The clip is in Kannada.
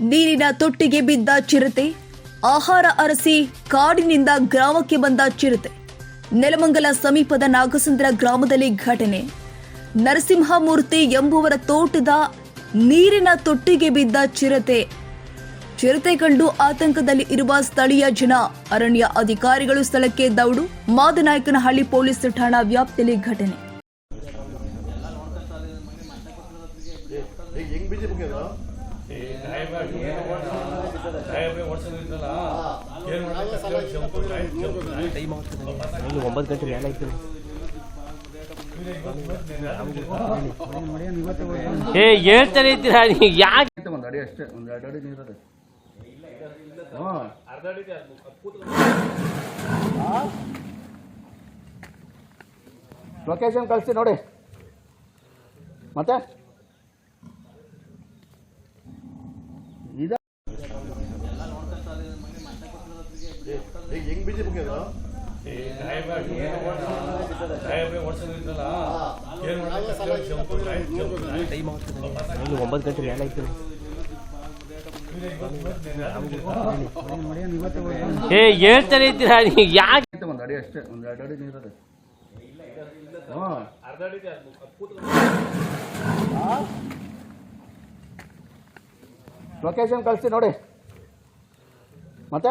ನೀರಿನ ತೊಟ್ಟಿಗೆ ಬಿದ್ದ ಚಿರತೆ, ಆಹಾರ ಅರಸಿ ಕಾಡಿನಿಂದ ಗ್ರಾಮಕ್ಕೆ ಬಂದ ಚಿರತೆ. ನೆಲಮಂಗಲ ಸಮೀಪದ ನಾಗಸಂದ್ರ ಗ್ರಾಮದಲ್ಲಿ ಘಟನೆ. ನರಸಿಂಹಮೂರ್ತಿ ಎಂಬುವರ ತೋಟದ ನೀರಿನ ತೊಟ್ಟಿಗೆ ಬಿದ್ದ ಚಿರತೆ. ಚಿರತೆ ಕಂಡು ಆತಂಕದಲ್ಲಿ ಇರುವ ಸ್ಥಳೀಯ ಜನ, ಅರಣ್ಯ ಅಧಿಕಾರಿಗಳು ಸ್ಥಳಕ್ಕೆ ದೌಡು, ಮಾದನಾಯಕನಹಳ್ಳಿ ಪೊಲೀಸ್ ಠಾಣಾ ವ್ಯಾಪ್ತಿಯಲ್ಲಿ ಘಟನೆ. ಒಂಬತ್ತು ಗಂಟೆ ಮೇಲೆ ಆಯ್ತು ಏ ಹೇಳ್ತಾನೆ ಇದ್ದೀರಾ ನೀವು ಯಾಕೆ? ಒಂದು ಅಡಿ ಅಷ್ಟೇ ಒಂದು ಎರಡು ಅಡಿ ನೀರದೆ. ಲೊಕೇಶನ್ ಕಳಿಸ್ತೀನಿ ನೋಡಿ. ಮತ್ತೆ? ಬಿದ್ದಿ ಮುಗಿಯೋದು ಒಂಬತ್ತು ಗಂಟೆ ಮೇಲೆ ಆಯ್ತು ಏ ಹೇಳ್ತಾನೆ ಇದ್ದೀರಾ? ನೀವು ಯಾಕೆ ಒಂದು ಅಡಿ ಅಷ್ಟೇ ಒಂದು ಎರಡು ಅಡಿ ನೀರದೆ ಲೊಕೇಶನ್ ಕಳಿಸ್ತೀನಿ ನೋಡಿ. ಮತ್ತೆ?